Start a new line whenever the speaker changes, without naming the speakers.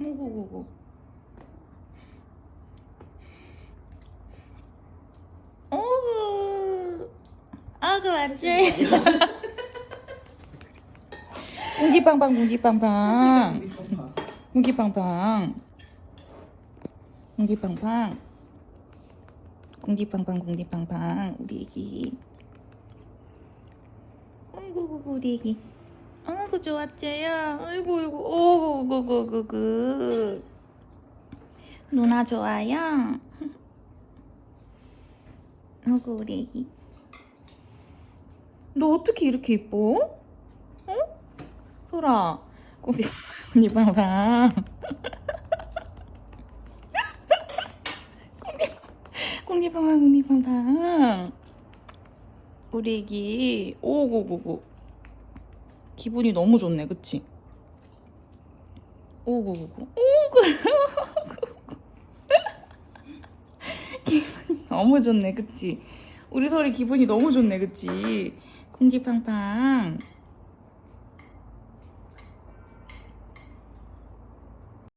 오고고고. 오구. 아그 맞지? 공기빵빵 공기빵빵 공기빵빵 공기빵빵 공기빵빵 공기빵빵 우리 애기 아이고 우리 애기 아이고 좋았죠요. 아이고 아이고. 오구구구구 누나 좋아요? 아이고 우리 애기? 너 어떻게 이렇게 이뻐? 응? 소라 공기 공기빵빵 공기빵빵 공기빵빵 우리 애기 오고고고 기분이 너무 좋네 그치? 오고고고 오고 기분이 너무 좋네 그치? 우리 소리 기분이 너무 좋네 그치? 공기빵빵